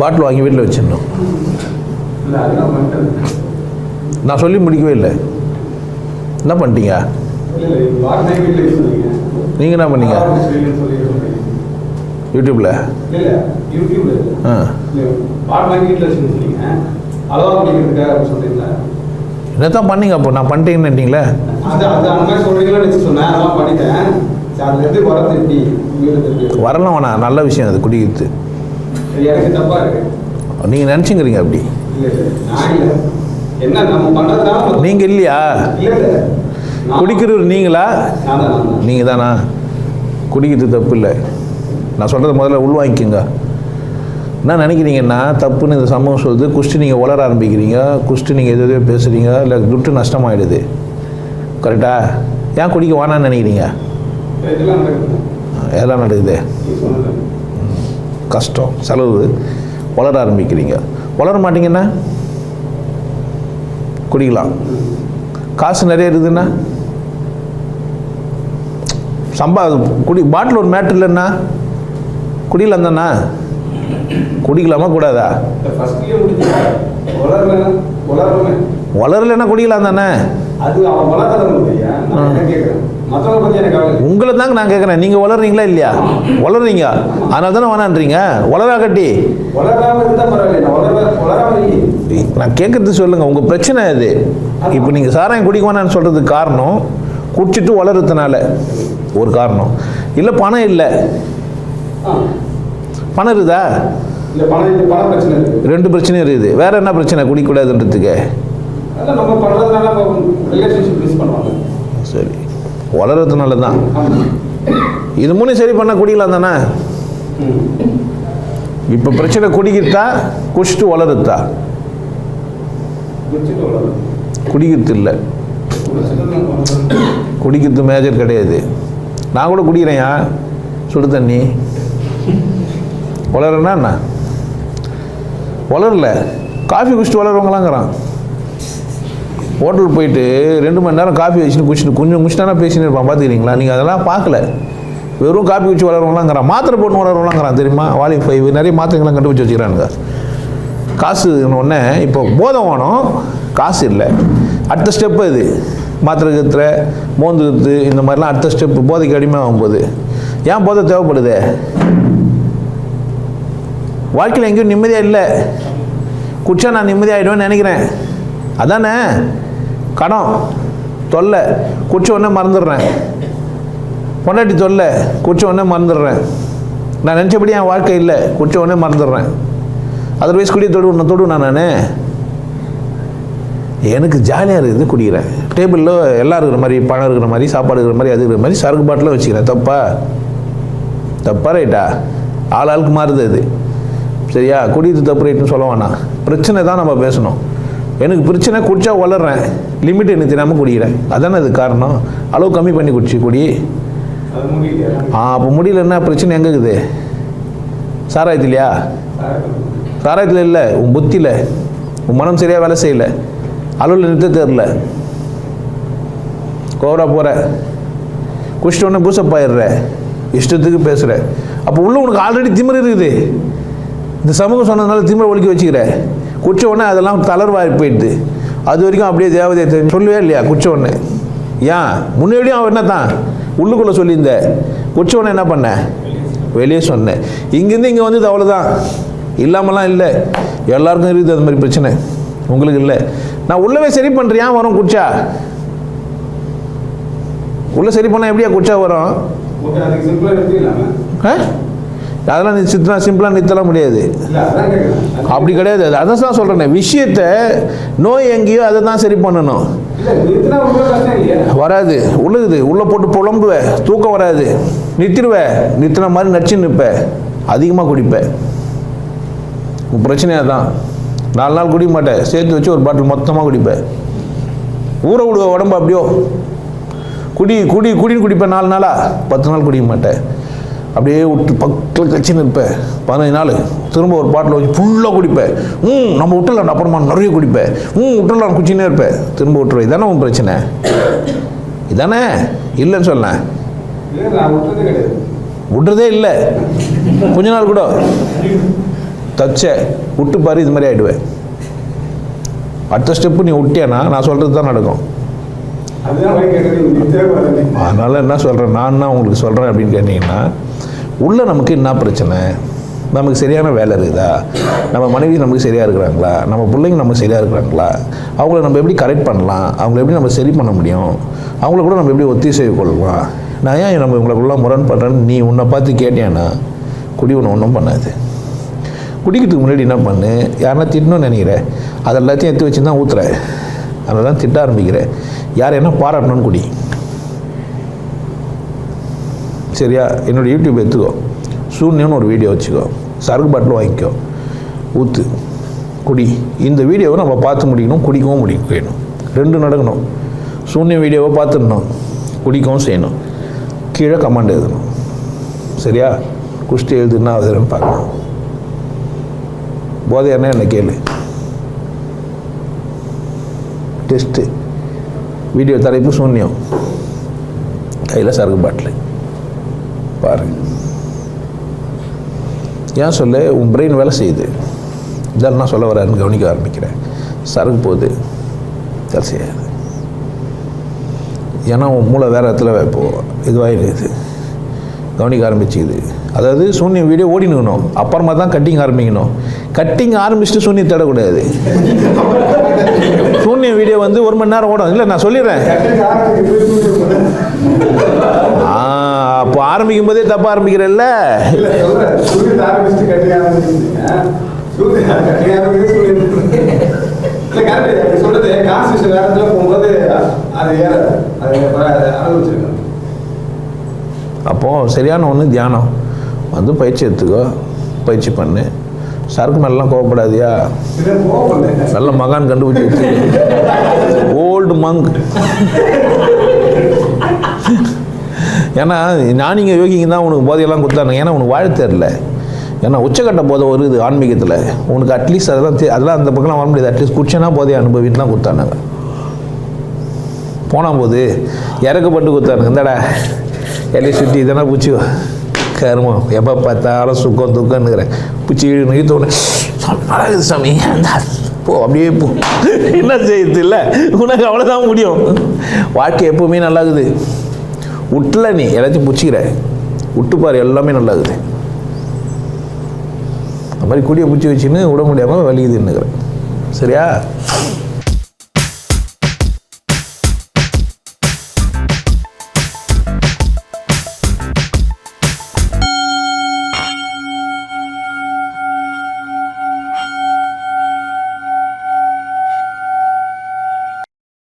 பாட்டில் வாங்கி வீட்டில் வச்சிடணும். நான் சொல்லி முடிக்கவே இல்லை. என்ன பண்ணிட்டீங்க? நீங்கள் என்ன பண்ணீங்க? யூடியூப்பில் ஆ. என்ன பண்ணீங்க அப்போ? நான் பண்ணிட்டீங்கன்னுட்டீங்களே வரலாம் வேணாம் நல்ல விஷயம் அது குடிக்கிறது. எனக்கு தப்பா இருக்கு நீங்கள் நினச்சிங்கிறீங்க அப்படி? நீங்கள் இல்லையா? குடிக்கிறவர் நீங்களா? நான் தான் குடிக்கிறது தப்பு இல்லை நான் சொல்கிறத முதல்ல உள்வாங்கிக்கோங்க. என்ன நினைக்கிறீங்கன்னா தப்புன்னு இந்த சம்பவம் சொல்லுது குஷ்டி நீங்கள் உளர ஆரம்பிக்கிறீங்க குஷ்டி நீங்கள் எது எதோ பேசுகிறீங்க இல்லை துட்டு நஷ்டமாயிடுது. கரெக்டா ஏன் குடிக்க வேணான்னு நினைக்கிறீங்க? எல்லாம் நடக்குது. கஷ்டம் செலவு வளர ஆரம்பிக்கிறீங்க. வளர மாட்டீங்கன்னா குடிக்கலாம். காசு நிறைய இருக்குதுன்னா சம்பா குடி பாட்டில் ஒரு மேட்ரு இல்லைன்னா குடிக்கலாம் தானே? குடிக்கலாமா கூடாதா? வளரலைன்னா குடிக்கலாம். தானே? அது. உங்களை தாங்க நான் கேட்குறேன் நீங்கள் வளர்றீங்களா இல்லையா? வளர்றீங்க. அதனால தானே வேணான்றீங்க. வளரா கட்டி நான் கேட்குறது சொல்லுங்கள் உங்கள் பிரச்சனை இது இப்போ நீங்கள் சாராயம் குடிக்க வேணாம்னு சொல்கிறதுக்கு காரணம் குடிச்சிட்டு வளர்றதுனால ஒரு காரணம். இல்லை பணம் இல்லை. பணம் இருக்குதா? பிரச்சனை ரெண்டு பிரச்சனையும் இருக்குது. வேற என்ன பிரச்சனை? பண்ணுவாங்க. சரி. வளர்கிறதுனால தான் இது மூணு சரி பண்ணால் குடிக்கலாம் தானே? இப்போ பிரச்சனை குடிக்கிறதா குடிச்சிட்டு வளருத்தா? குடிக்கிறது இல்லை. குடிக்கிறது மேஜர் கிடையாது. நான் கூட குடிக்கிறேயா சுடு தண்ணி. வளரனா என்ன? வளரல. காஃபி குடிச்சிட்டு வளருவாங்களாங்கிறான் ஹோட்டல் போயிட்டு ரெண்டு மணி நேரம் காஃபி வச்சுட்டு குடிச்சிட்டு கொஞ்சம் குடிச்சிட்டானா பேசின்னு இருப்பான் பார்த்துக்கிறீங்களா நீங்கள் அதெல்லாம் பார்க்கல. வெறும் காப்பி வச்சு வளருவாங்களாங்கிறான் மாத்திரை போட்டு வளருவாங்களாங்கிறான் தெரியுமா? வாலி ஃபைவ் நிறைய மாத்திரைங்களாம் கண்டுபிடிச்சி வச்சுக்கிறானுங்க. காசு ஒன்று இப்போ போதை வேணும் காசு இல்லை. அடுத்த ஸ்டெப்பு இது. மாத்திரை கத்துற மோந்து கத்து இந்த மாதிரிலாம் அடுத்த ஸ்டெப்பு போதைக்கு அடிமை ஆகும்போது ஏன் போதை தேவைப்படுது? வாழ்க்கையில் எங்கேயும் நிம்மதியாக இல்லை. குடிச்சா நான் நிம்மதியாகிடுவேன்னு நினைக்கிறேன். அதானே? கடம் தொல்லை. குச்ச உடனே மறந்துடுறேன். பொண்டாட்டி தொல்லை. குடிச்ச உடனே மறந்துடுறேன். நான் நினச்சபடி என் வாழ்க்கை இல்லை. குச்ச உடனே மறந்துடுறேன். அதர்வைஸ் குடியை தொடுவேன் தொடுவேன் நான் எனக்கு ஜாலியாக இருக்குது குடிக்கிறேன். டேபிளில் எல்லாம் இருக்கிற மாதிரி பணம் இருக்கிற மாதிரி சாப்பாடு இருக்கிற மாதிரி அது இருக்கிற மாதிரி சரக்கு பாட்டில் வச்சுக்கிறேன். தப்பா? தப்பா ரைட்டா ஆள் ஆளுக்கு மாறுது அது. சரியா? குடிக்கிறது தப்பு ரைட்டுன்னு சொல்ல வேணாம். பிரச்சனை தான் நம்ம பேசணும். எனக்கு பிரச்சனை குடிச்சா வளர்றேன். லிமிட் என்ன தெரியாமல் குடிக்கிறேன். அதானே அது காரணம்? அளவு கம்மி பண்ணி குடிச்சு குடி. ஆ அப்போ முடியலன்னா பிரச்சனை எங்கே இருக்குது? சாராயத்திலையா? சாராயத்தில் இல்லை உன் புத்தியில். உன் மனம் சரியாக வேலை செய்யல. அளவில் நிறுத்த தெரில கோவரா போகிற குடிச்சிட்டு உடனே பூசப் ஆயிடுற இஷ்டத்துக்கு பேசுகிற அப்போ உள்ள உனக்கு ஆல்ரெடி திமிரு இருக்குது. இந்த சமூகம் சொன்னதுனால திமிரை ஒழிக்க வச்சுக்கிற. குடிச்ச உடனே அதெல்லாம் தளர்வாகி போயிடுது. அது வரைக்கும் அப்படியே தேவதையை தெரிஞ்சு சொல்லுவே இல்லையா குடிச்ச உடனே ஏன்? முன்னாடியும் அவன் என்ன தான்? உள்ளுக்குள்ளே சொல்லியிருந்த. குடிச்ச உடனே என்ன பண்ண? வெளியே சொன்னேன் இங்கேருந்து இங்கே வந்தது அவ்வளோதான் இல்லாமலாம் இல்லை. எல்லாருக்கும் இருக்குது அது மாதிரி பிரச்சனை. உங்களுக்கு இல்லை. நான் உள்ளவே சரி பண்ணுறேன் ஏன் வரும் குடிச்சா உள்ளே சரி பண்ணால் எப்படியா குடிச்சா வரும்? அதெல்லாம் நீ சித்தனா சிம்பிளாக நிறுத்தலாம் முடியாது. அப்படி கிடையாது. அது அதை தான் சொல்கிறேன் விஷயத்தை நோய் எங்கேயோ அதை தான் சரி பண்ணணும். வராது. உழுகுது. உள்ளே போட்டு புலம்புவ. தூக்கம் வராது. நிறுத்திடுவ நிறுத்தின மாதிரி நடிச்சு நிற்ப. அதிகமாக குடிப்ப. பிரச்சனையாக தான் நாலு நாள் குடிக்க மாட்டேன் சேர்த்து வச்சு ஒரு பாட்டில் மொத்தமாக குடிப்பேன் ஊற விடுவ உடம்பு அப்படியோ. குடி குடி குடின்னு குடிப்பேன் நாலு நாளாக பத்து நாள் குடிக்க மாட்டேன் அப்படியே விட்டு பக்கத்தில் கட்சின்னு இருப்பேன் பதினஞ்சு நாள். திரும்ப ஒரு பாட்டில் வச்சு ஃபுல்லாக குடிப்பேன் ம் நம்ம விட்டுலாம் அப்புறமா நிறைய குடிப்பேன் ம் விட்டுலாம் குச்சினே இருப்பேன் திரும்ப விட்டுருவேன் இதானே உன் பிரச்சனை? இதானே? இல்லைன்னு கிடையாது விடுறதே இல்லை. கொஞ்ச நாள் கூட. தச்ச விட்டு பாரு இது மாதிரி ஆகிடுவேன் அடுத்த ஸ்டெப்பு நீ விட்டியானா நான் சொல்கிறது தான் நடக்கும். அதனால் என்ன சொல்கிறேன் நான் என்ன உங்களுக்கு சொல்கிறேன் அப்படின்னு கேட்டிங்கன்னா உள்ளே நமக்கு என்ன பிரச்சனை? நமக்கு சரியான வேலை இருக்குதா? நம்ம மனைவி நமக்கு சரியாக இருக்கிறாங்களா? நம்ம பிள்ளைங்க நம்ம சரியாக இருக்கிறாங்களா? அவங்கள நம்ம எப்படி கரெக்ட் பண்ணலாம்? அவங்கள எப்படி நம்ம சரி பண்ண முடியும்? அவங்கள கூட நம்ம எப்படி ஒத்திசைவு கொள்ளலாம்? நான் ஏன் நம்ம இவங்களுக்குள்ள முரண் பண்ணுறேன்னு நீ உன்னை பார்த்து கேட்டியானா குடி ஒன்று ஒன்றும் பண்ணாது. குடிக்கிறதுக்கு முன்னாடி என்ன பண்ணு? யாருன்னா திட்டணும்னு நினைக்கிறேன் அது எல்லாத்தையும் எடுத்து வச்சு தான் ஊற்றுற அதெல்லாம் தான் திட்ட ஆரம்பிக்கிறேன் யார் என்ன பாராட்டணும்னு குடி. சரியா? என்னோட யூடியூப் எடுத்துக்கோ. சூன்யம்னு ஒரு வீடியோ வச்சுக்கோ. சரக்கு பாட்டில் வாங்கிக்கோ. ஊற்று குடி. இந்த வீடியோவை நம்ம பார்த்து முடிக்கணும் குடிக்கவும் முடிக்க வேணும் ரெண்டு நடக்கணும். சூன்ய வீடியோவை பார்த்துடணும். குடிக்கவும் செய்யணும். கீழே கமாண்ட் எழுதணும். சரியா? குஷ்டி எழுதுனா அதுன்னு பார்க்கணும். போதையானே என்ன கேளு? டெஸ்ட்டு வீடியோ தலைப்பு சூன்யம். கையில் சரக்கு பாட்டில் பாரு ஏன் சொல்ல உன் பிரெயின் வேலை செய்யுது. இதெல்லாம் நான் சொல்ல வரேன்னு கவனிக்க ஆரம்பிக்கிறேன். சரக்கு போகுது வேலை செய்யாது. ஏன்னா உன் மூளை வேறு இடத்துல போகும் இதுவாக இருக்குது கவனிக்க ஆரம்பிச்சுக்குது அதாவது சூன்யம் வீடியோ ஓடினுக்கணும். அப்புறமா தான் கட்டிங் ஆரம்பிக்கணும். கட்டிங் ஆரம்பிச்சுட்டு சூன்யம் தேடக்கூடாது. சூன்யம் வீடியோ வந்து ஒரு மணி நேரம் ஓடும். இல்லை நான் சொல்லிடுறேன். அப்போ ஆரம்பிக்கும் போதே தப்பாக ஆரம்பிக்கிறல்ல சொல்றேன் சூரியன் ஒன்று தியானம். வந்து பயிற்சி எடுத்துக்கோ பயிற்சி பண்ணு. சரக்கு மேலாம் கோவப்படாதியா? நல்ல மகான் கண்டுபிடிச்சி வச்சு ஓல்டு மங்க் ஏன்னா ஞானிங்க யோகிங்க தான் உனக்கு போதையெல்லாம் கொடுத்தாங்க. ஏன்னா உனக்கு வாழ தெரில ஏன்னா உச்சக்கட்ட போதை வருது ஆன்மீகத்தில். உனக்கு அட்லீஸ்ட் அதெல்லாம் அதெல்லாம் அந்த பக்கம்லாம் வர முடியாது. அட்லீஸ்ட் குடிச்சனா போதை அனுபவிட்டு தான் கொடுத்தானுங்க போன போது இறக்கப்பட்டு கொடுத்தானுங்க இந்தடா எல்லை சுற்றி இதெல்லாம் பூச்சி. கருமம். எப்போ பார்த்தாலும் சுக்கம் துக்கம்னுக்கிறேன் பூச்சி இழுநு தோணு நல்லா இருக்குது சாமி. போ அப்படியே போ. என்ன செய்யுது இல்லை உனக்கு அவ்வளோதான் முடியும். வாழ்க்கை எப்பவுமே நல்லா இருக்குது. விட்டுல நீ எல்லாத்தையும் பிடிச்சிக்கிற. விட்டு எல்லாமே நல்லா இருக்குது அந்த மாதிரி குடியை பிடிச்சி வச்சுன்னு விட முடியாமல் வலிக்குதுன்னுக்கிறேன். சரியா?